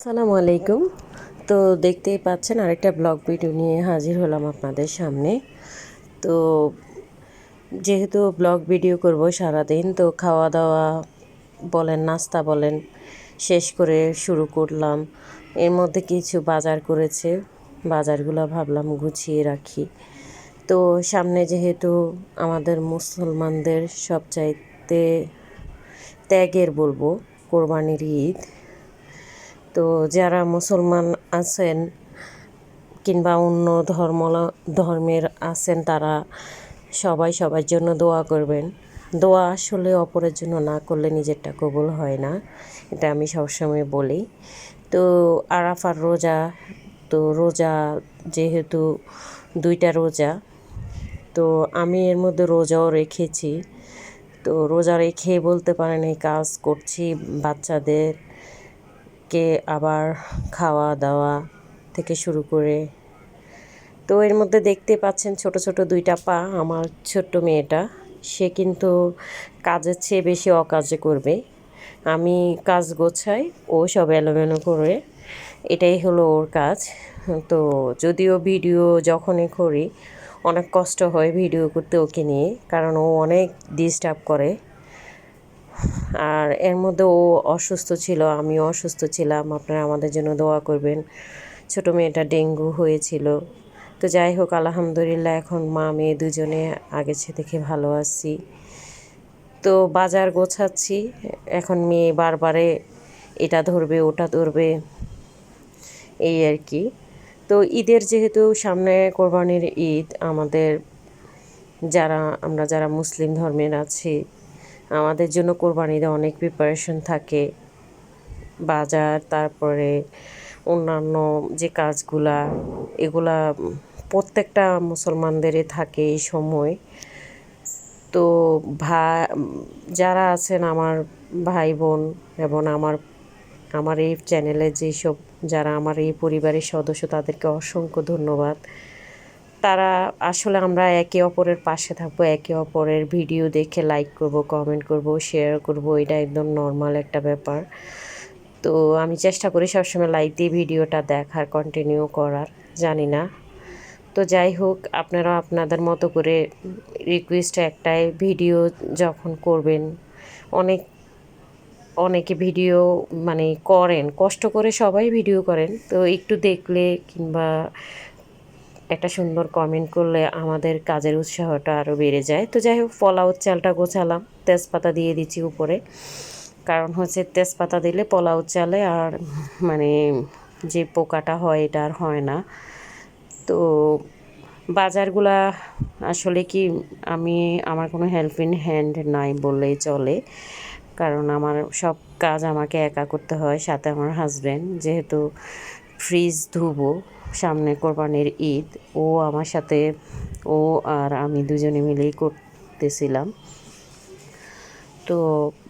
আসসালামু আলাইকুম। তো দেখতেই পাচ্ছেন আরেকটা ব্লগ ভিডিও নিয়ে হাজির হলাম আপনাদের সামনে। তো যেহেতু ব্লগ ভিডিও করব সারাদিন, তো খাওয়া দাওয়া বলেন, নাস্তা বলেন, শেষ করে শুরু করলাম। এর মধ্যে কিছু বাজার করেছে, বাজারগুলো ভাবলাম গুছিয়ে রাখি। তো সামনে যেহেতু আমাদের মুসলমানদের সবচাইতে ত্যাগের বলব, কোরবানির ঈদ তো যারা মুসলমান আছেন কিংবা অন্য ধর্ম, ধর্মের আছেন, তারা সবাই সবার জন্য দোয়া করবেন। দোয়া আসলে অপরের জন্য না করলে নিজেরটা কবুল হয় না। এটা আমি সবসময় বলি। তো আরাফার রোজা, তো রোজা যেহেতু দুইটা রোজা, তো আমি এর মধ্যে রোজাও রেখেছি। তো রোজা রেখে বলতে পারেন এই কাজ করছি বাচ্চাদের কে আবার খাওয়া দাওয়া থেকে শুরু করে, তো এর মধ্যে দেখতে পাচ্ছেন ছোট ছোট দুইটা পা আমার ছোট্ট মেয়েটা। সে কিন্তু কাজের চেয়ে বেশি অকাজে করবে। আমি কাজ গোছাই, ও সব এলোমেলো করে, এটাই হলো ওর কাজ। তো যদিও ভিডিও যখনই করি, অনেক কষ্ট হয় ভিডিও করতে ওকে নিয়ে, কারণ ও অনেক ডিস্টার্ব করে। আর এর মধ্যে ও অসুস্থ ছিল, আমিও অসুস্থ ছিলাম। আপনারা আমাদের জন্য দোয়া করবেন। ছোটো মেয়েটা ডেঙ্গু হয়েছিল। তো যাই হোক, আলহামদুলিল্লাহ এখন মা, মেয়ে দুজনে আগের সে থেকে ভালো আছি। তো বাজার গোছাচ্ছি। এখন মেয়ে বারবারে এটা ধরবে, ওটা ধরবে, এই আর কি। তো ঈদের যেহেতু সামনে কোরবানির ঈদ, আমাদের যারা, আমরা যারা মুসলিম ধর্মের আছি আমাদের জন্য কোরবানিতে অনেক প্রিপারেশন থাকে। বাজার, তারপরে অন্যান্য যে কাজগুলা, এগুলা প্রত্যেকটা মুসলমানদেরই থাকে এই সময়। তো ভা যারা আছেন আমার ভাই বোন এবং আমার আমার এই চ্যানেলে যেসব, যারা আমার এই পরিবারের সদস্য, তাদেরকে অসংখ্য ধন্যবাদ। তারা আসলে আমরা একে অপরের পাশে থাকব, একে অপরের ভিডিও দেখে লাইক করব কমেন্ট করব শেয়ার করব, এটা একদম নর্মাল একটা ব্যাপার। তো আমি চেষ্টা করি সবসময় লাইক দিয়ে ভিডিওটা দেখার কন্টিনিউ করার, জানি না। তো যাই হোক আপনারা আপনাদের মতো করে রিকোয়েস্ট একটাই ভিডিও যখন করবেন, অনেক, অনেকে ভিডিও মানে করেন, কষ্ট করে সবাই ভিডিও করেন। তো একটু দেখলে কিংবা একটা সুন্দর কমেন্ট করলে আমাদের কাজের উৎসাহটা আরও বেড়ে যায়। তো যাই হোক পোলাও চালটা গোছালাম, তেজপাতা দিয়ে দিচ্ছি উপরে। কারণ হচ্ছে তেজপাতা দিলে পোলাও চালে আর মানে যে পোকাটা হয় এটা আর হয় না। তো বাজারগুলা আসলে কি আমি, আমার কোনো হেল্প হেল্পিং হ্যান্ড নাই বললেই চলে। কারণ আমার সব কাজ আমাকে একা করতে হয়, সাথে আমার হাজব্যান্ড যেহেতু ফ্রিজ ধুবো। সামনে কোরবানির ঈদ। ও আমার সাথে, ও আর আমি দুজনে মিলেই করতেছিলাম। তো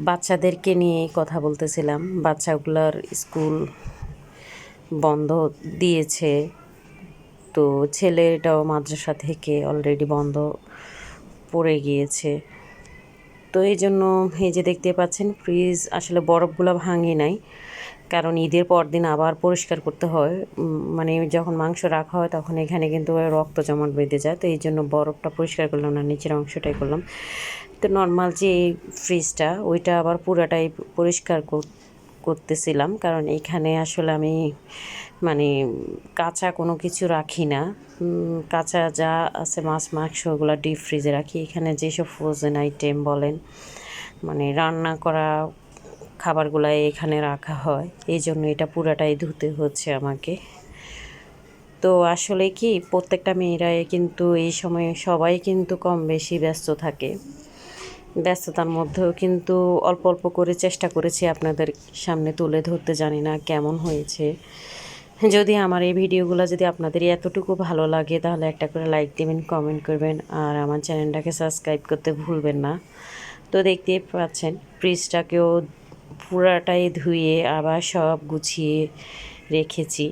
বাচ্চাদেরকে নিয়ে কথা বলতেছিলাম। বাচ্চাগুলোর স্কুল বন্ধ দিয়েছে। তো ছেলেটাও মাদ্রাসা থেকে অলরেডি বন্ধ পড়ে গিয়েছে। তো এই জন্য এই যে দেখতে পাচ্ছেন ফ্রিজ আসলে বরফগুলো ভাঙে নাই। কারণ ঈদের পর দিন আবার পরিষ্কার করতে হয়। মানে যখন মাংস রাখা হয় তখন এখানে কিন্তু রক্ত জমাট বেঁধে যায়। তো এই জন্য বরফটা পরিষ্কার করলাম না, নিচের অংশটাই করলাম। তো নর্মাল যে ফ্রিজটা ওইটা আবার পুরাটাই পরিষ্কার করতেছিলাম। কারণ এখানে আসলে আমি মানে কাঁচা কোনো কিছু রাখি না। কাঁচা যা আছে মাছ, মাংস ওগুলো ডিপ ফ্রিজে রাখি। এখানে যেসব ফ্রোজেন আইটেম বলেন মানে রান্না করা খাবারগুলো এখানে রাখা হয়। এই জন্য এটা পুরাটাই ধুতে হচ্ছে আমাকে। তো আসলে কি, প্রত্যেকটা মেয়েরাই কিন্তু এই সময়ে সবাই কিন্তু কম বেশি ব্যস্ত থাকে। ব্যস্ততার মধ্যেও কিন্তু অল্প অল্প করে চেষ্টা করেছি আপনাদের সামনে তুলে ধরতে, জানি না কেমন হয়েছে। যদি আমার এই ভিডিওগুলো যদি আপনাদের এতটুকু ভালো লাগে, তাহলে একটা করে লাইক দেবেন কমেন্ট করবেন, আর আমার চ্যানেলটাকে সাবস্ক্রাইব করতে ভুলবেন না। তো দেখতেই পাচ্ছেন ফ্রিজটাকেও পুরাটাই ধুয়ে আবার সব গুছিয়ে রেখেছি।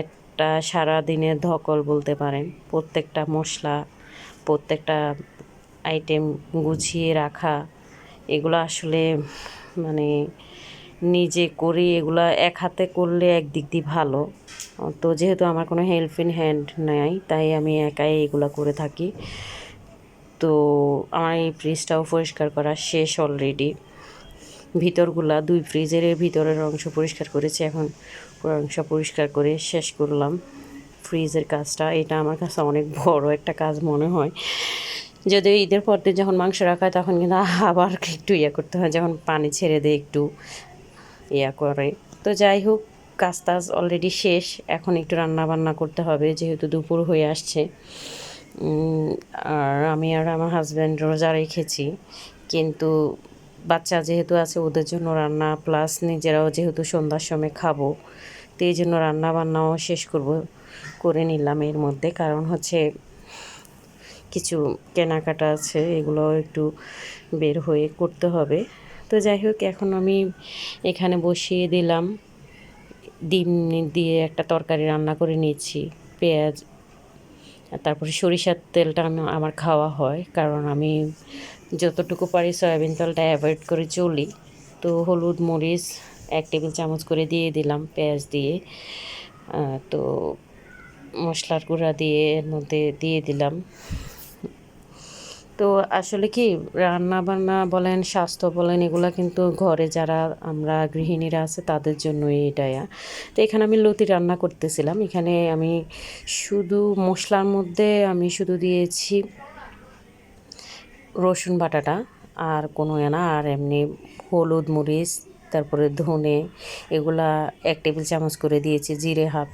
একটা সারা দিনের ধকল বলতে পারেন। প্রত্যেকটা মশলা, প্রত্যেকটা আইটেম গুছিয়ে রাখা, এগুলো আসলে মানে নিজে করি এগুলা এক হাতে করলে একদিক দিয়ে ভালো। তো যেহেতু আমার কোনো হেল্পিং হ্যান্ড নাই, তাই আমি একাই এগুলা করে থাকি। তো আমার এই ফ্রিজটাও পরিষ্কার করা শেষ অলরেডি ভিতরগুলা দুই ফ্রিজের ভিতরের অংশ পরিষ্কার করেছি, এখন পুরো অংশ পরিষ্কার করে শেষ করলাম। ফ্রিজের কাজটা, এটা আমার কাছে অনেক বড় একটা কাজ মনে হয়। যদিও ঈদের পর দিন যখন মাংস রাখা হয়, তখন কিন্তু আবার একটু ইয়ে করতে হয়, যখন পানি ছেড়ে দেয় একটু ইয়া করে। তো যাই হোক কাজ টাজ অলরেডি শেষ, এখন একটু রান্না বান্না করতে হবে, যেহেতু দুপুর হয়ে আসছে। আর আমি আর আমার হাজব্যান্ড রোজা রেখেছি, কিন্তু বাচ্চা যেহেতু আছে, ওদের জন্য রান্না প্লাস নিজেরাও যেহেতু সন্ধ্যার সময় খাব, তো এই জন্য রান্না বান্নাও শেষ করব, করে নিলাম এর মধ্যে। কারণ হচ্ছে কিছু কেনাকাটা আছে এগুলো একটু বের হয়ে করতে হবে। তো যাই হোক, এখন আমি এখানে বসিয়ে দিলাম। ডিম দিয়ে একটা তরকারি রান্না করে নিয়েছি, পেঁয়াজ তারপরে সরিষার তেলটা আমি আমার খাওয়া হয়, কারণ আমি যতটুকু পারি সয়াবিন তেলটা অ্যাভয়েড করে চলি। তো হলুদ, মরিচ এক টেবিল চামচ করে দিয়ে দিলাম পেঁয়াজ দিয়ে। তো মশলার গুঁড়া দিয়ে এর মধ্যে দিয়ে দিলাম। তো আসলে কি রান্না বান্না বলেন, স্বাস্থ্য বলেন, এগুলো কিন্তু ঘরে যারা আমরা গৃহিণীরা আছে তাদের জন্যই এটা তো এখানে আমি লতি রান্না করতেছিলাম। এখানে আমি শুধু মশলার মধ্যে আমি শুধু দিয়েছি রসুন বাটাটা আর কোনো না, আর এমনি হলুদ মরিচ, তারপরে ধনে, এগুলা এক টেবিল চামচ করে দিয়েছি, জিরে হাফ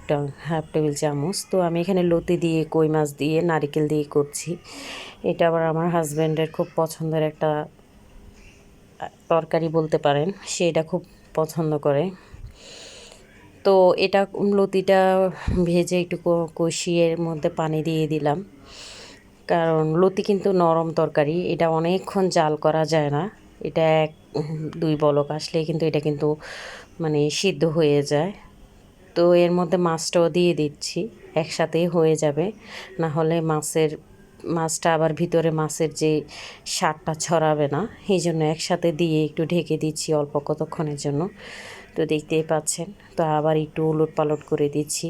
হাফ টেবিল চামচ। তো আমি এখানে লতি দিয়ে, কই মাছ দিয়ে, নারিকেল দিয়ে করছি। এটা আবার আমার হাজব্যান্ডের খুব পছন্দের একটা তরকারি বলতে পারেন। সে এটা খুব পছন্দ করে। তো এটা লতিটা ভেজে একটু কষিয়ে মধ্যে পানি দিয়ে দিলাম। কারণ লতি কিন্তু নরম তরকারি, এটা অনেকক্ষণ জাল করা যায় না। এটা এক, দুই বলক আসলে কিন্তু এটা কিন্তু মানে সিদ্ধ হয়ে যায়। তো এর মধ্যে মাছটাও দিয়ে দিচ্ছি, একসাথেই হয়ে যাবে। না হলে মাছের, মাছটা আবার ভিতরে মাছের যে সারটা ছড়াবে না, এই জন্য একসাথে দিয়ে একটু ঢেকে দিচ্ছি অল্প কতক্ষণের জন্য। তো দেখতেই পাচ্ছেন, তো আবার একটু উলট পালট করে দিচ্ছি।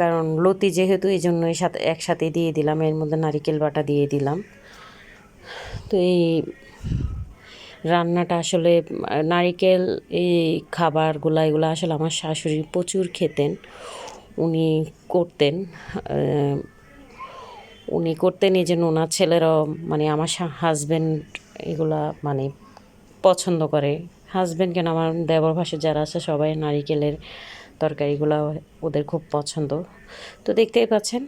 কারণ লতি যেহেতু এই জন্য এর সাথে একসাথে দিয়ে দিলাম, এর মধ্যে নারিকেল বাটা দিয়ে দিলাম। তো এই রান্নাটা আসলে, নারিকেল, এই খাবারগুলো, এগুলো আসলে আমার শাশুড়ি প্রচুর খেতেন, উনি করতেন উনি করতেন, এই জন্য ওনার ছেলেরাও মানে আমার হাজব্যান্ড এগুলা মানে পছন্দ করে। হাজব্যান্ড কেন? আমার দেবর ভাষা যারা আছে, সবাই নারিকেলের তরকারিগুলো ওদের খুব পছন্দ। তো দেখতেই পাচ্ছেন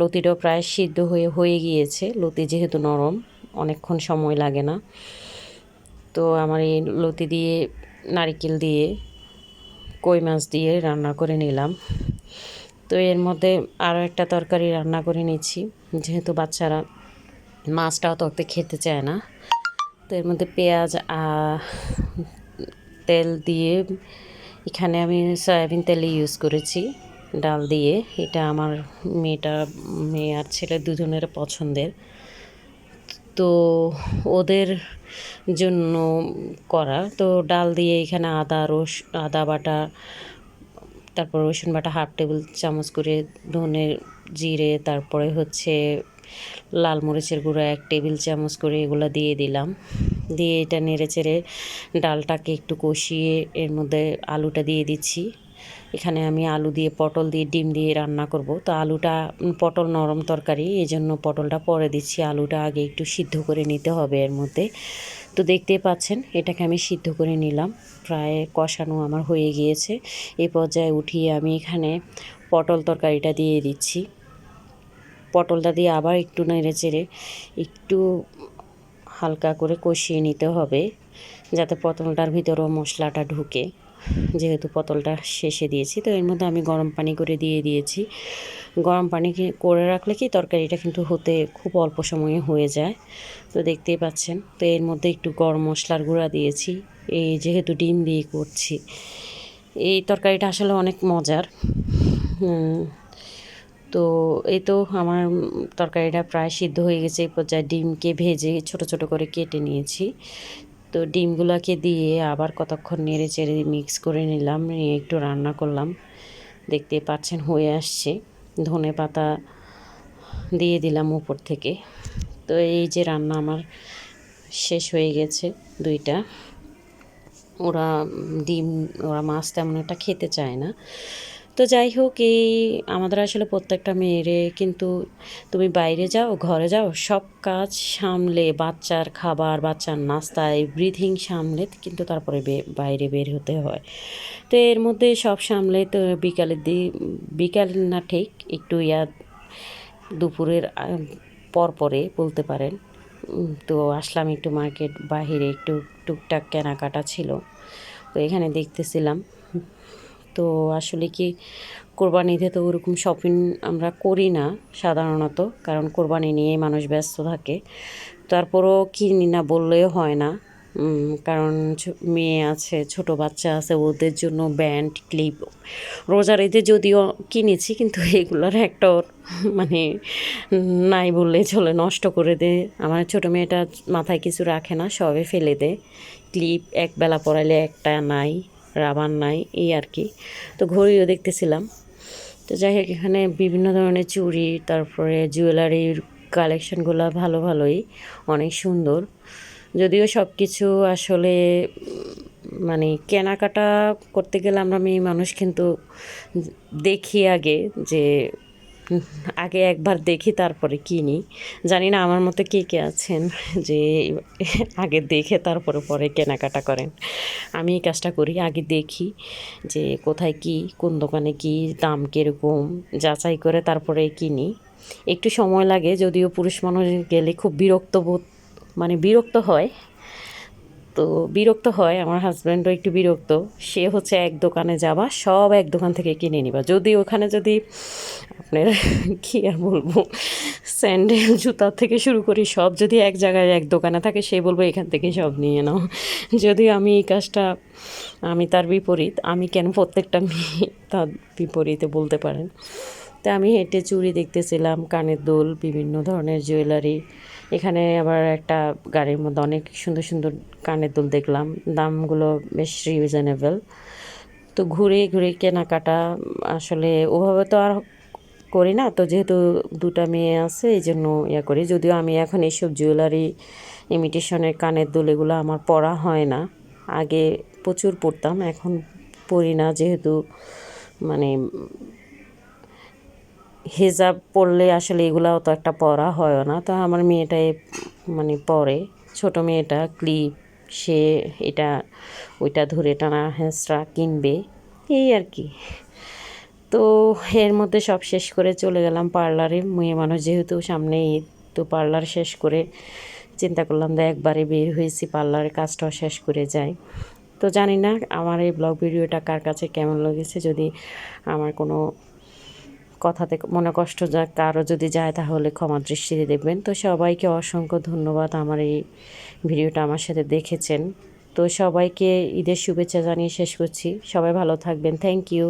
লতিটাও প্রায় সিদ্ধ হয়ে হয়ে গিয়েছে। লতি যেহেতু নরম, অনেকক্ষণ সময় লাগে না। তো আমার এই লতি দিয়ে নারিকেল দিয়ে, কই মাছ দিয়ে রান্না করে নিলাম। তো এর মধ্যে আরও একটা তরকারি রান্না করে নিচ্ছি। যেহেতু বাচ্চারা মাছটা অত খেতে চায় না। তো এর মধ্যে পেঁয়াজ তেল দিয়ে এখানে আমি সয়াবিন তেল ইউজ করেছি, ডাল দিয়ে। এটা আমার মেয়েটা, মেয়ে আর ছেলে দুজনের পছন্দের। তো ওদের জন্য করা। তো ডাল দিয়ে এখানে আদা, রস, আদা বাটা, তারপর রসুন বাটা হাফ টেবিল চামচ করে, ধনে জিরে, তারপরে হচ্ছে লাল মরিচের গুঁড়ো এক টেবিল চামচ করে এগুলো দিয়ে দিলাম। দিয়ে এটা নেড়ে চেড়ে ডালটাকে একটু কষিয়ে এর মধ্যে আলুটা দিয়ে দিচ্ছি। এখানে আমি আলু দিয়ে পটল দিয়ে ডিম দিয়ে রান্না করব। তো আলুটা, পটল নরম তরকারি এই জন্য পটলটা পরে দিচ্ছি। আলুটা আগে একটু সিদ্ধ করে নিতে হবে এর মধ্যে। তো দেখতেই পাচ্ছেন, এটাকে আমি সিদ্ধ করে নিলাম। প্রায় কষানো আমার হয়ে গিয়েছে। এই পর্যায়ে উঠিয়ে আমি এখানে পটল তরকারিটা দিয়ে দিচ্ছি। পটলটা দিয়ে আবার একটু নেড়ে চেড়ে একটু হালকা করে কষিয়ে নিতে হবে, যাতে পটলটার ভিতরেও মশলাটা ঢুকে। যেহেতু পটলটা শেষে দিয়েছি, তো এর মধ্যে আমি গরম পানি করে দিয়ে দিয়েছি। গরম পানি করে রাখলে কি তরকারিটা কিন্তু হতে খুব অল্প সময়ে হয়ে যায়, তো দেখতেই পাচ্ছেন। তো এর মধ্যে একটু গরম মশলার গুঁড়া দিয়েছি, এই যেহেতু ডিম দিয়ে করছি। এই তরকারিটা আসলে অনেক মজার। তো এই তো আমার তরকারিটা প্রায় সিদ্ধ হয়ে গেছে, এই পর্যায়ে ডিমকে ভেজে ছোট ছোট করে কেটে নিয়েছি। তো ডিমগুলোকে দিয়ে আবার কতক্ষণ নেড়ে চেড়ে মিক্স করে নিলাম, নিয়ে একটু রান্না করলাম। দেখতে পাচ্ছেন হয়ে আসছে। ধনে পাতা দিয়ে দিলাম উপর থেকে। তো এই যে রান্না আমার শেষ হয়ে গেছে দুইটা। ওরা ডিম, ওরা মাছ তেমন একটা খেতে চায় না। তো যাই হোক, এই আমাদের আসলে প্রত্যেকটা মেয়েরে কিন্তু তুমি বাইরে যাও, ঘরে যাও, সব কাজ সামলে, বাচ্চার খাবার, বাচ্চার নাস্তা এভরিথিং সামলে কিন্তু তারপরে বাইরে বের হতে হয়। তো এর মধ্যে সব সামলে তো বিকালের দি, বিকাল না ঠিক, একটু ইয়া দুপুরের পরপরে বলতে পারেন। তো আসলাম একটু মার্কেট বাহিরে, একটু টুকটাক কেনাকাটা ছিল। তো এখানে দেখতেছিলাম। তো আসলে কি কোরবানিতে তো ওরকম শপিং আমরা করি না সাধারণত, কারণ কোরবানি নিয়ে মানুষ ব্যস্ত থাকে। তারপরও কিনি না বললেও হয় না। কারণ মেয়ে আছে, ছোট বাচ্চা আছে, ওদের জন্য ব্যান্ড, ক্লিপ। রোজার ঈদে যদিও কিনেছি, কিন্তু এগুলোর একটা মানে নাই বললে চলে, নষ্ট করে দে আমার ছোট মেয়েটা মাথায় কিছু রাখে না, সবে ফেলে দে ক্লিপ একবেলা পরাইলে একটা নাই। রাবার নাই, এই আর কি। তো ঘড়িও দেখতেছিলাম। তো যাই হোক, এখানে বিভিন্ন ধরনের চুড়ি, তারপরে জুয়েলারির কালেকশানগুলো ভালো ভালোই, অনেক সুন্দর। যদিও সব কিছু আসলে মানে কেনাকাটা করতে গেলে আমরা মেয়ে মানুষ কিন্তু দেখি আগে যে আগে একবার দেখি, তারপরে কিনি। জানি না আমার মতো কে কে আছেন যে আগে দেখে তারপরে পরে কেনাকাটা করেন। আমি এই কাজটা করি, আগে দেখি যে কোথায় কি, কোন দোকানে কি, দাম কীরকম, যাচাই করে তারপরে কিনি। একটু সময় লাগে, যদিও পুরুষ মানুষ গেলে খুব বিরক্ত বোধ মানে বিরক্ত হয় তো বিরক্ত হয়, আমার হাজব্যান্ডও একটু বিরক্ত। সে হচ্ছে এক দোকানে যাবা, সব এক দোকান থেকে কিনে নিবা। যদি ওখানে যদি, আপনার কী আর বলব, স্যান্ডেল, জুতা থেকে শুরু করি, সব যদি এক জায়গায় এক দোকানে থাকে, সে বলব, এখান থেকে সব নিয়ে নাও। যদি আমি এই কাজটা, আমি তার বিপরীত, আমি কেন প্রত্যেকটা মেয়ে তার বিপরীতে বলতে পারেন? তা আমি হেঁটে চুড়ি দেখতেছিলাম, কানের দুল, বিভিন্ন ধরনের জুয়েলারি। এখানে আবার একটা গাড়ির মধ্যে অনেক সুন্দর সুন্দর কানের দোল দেখলাম। দামগুলো বেশ রিজনেবল তো ঘুরে ঘুরে কেনাকাটা আসলে ওভাবে তো আর করি না। তো যেহেতু দুটা মেয়ে আছে, এই জন্য ইয়া করি। যদিও আমি এখন এইসব জুয়েলারি ইমিটেশনের কানের দুল এগুলো আমার পরা হয় না। আগে প্রচুর পরতাম, এখন পরি না যেহেতু মানে হিজাব পরলে আসলে এগুলাও তো একটা পরা হয় না। তো আমার মেয়েটাই মানে পরে। ছোট মেয়েটা ক্লিপ, সে এটা, ওইটা ধরে টানা হ্যাঁসরা কিনবে, এই আর কি। তো এর মধ্যে সব শেষ করে চলে গেলাম পার্লারে। মেয়ে মানুষ যেহেতু সামনে ঈদ, তো পার্লার শেষ করে চিন্তা করলাম যে একবারে বের হয়েছি, পার্লারের কাজটাও শেষ করে যাই। তো জানি না আমার এই ব্লগ ভিডিওটা কার কাছে কেমন লেগেছে। যদি আমার কোনো কথাতে মনে কষ্ট যাক, কারও যদি যায় তাহলে ক্ষমা দৃষ্টিতে দেখবেন। তো সবাইকে অসংখ্য ধন্যবাদ আমার এই ভিডিওটা আমার সাথে দেখেছেন। তো সবাইকে ঈদের শুভেচ্ছা জানিয়ে শেষ করছি। সবাই ভালো থাকবেন। Thank you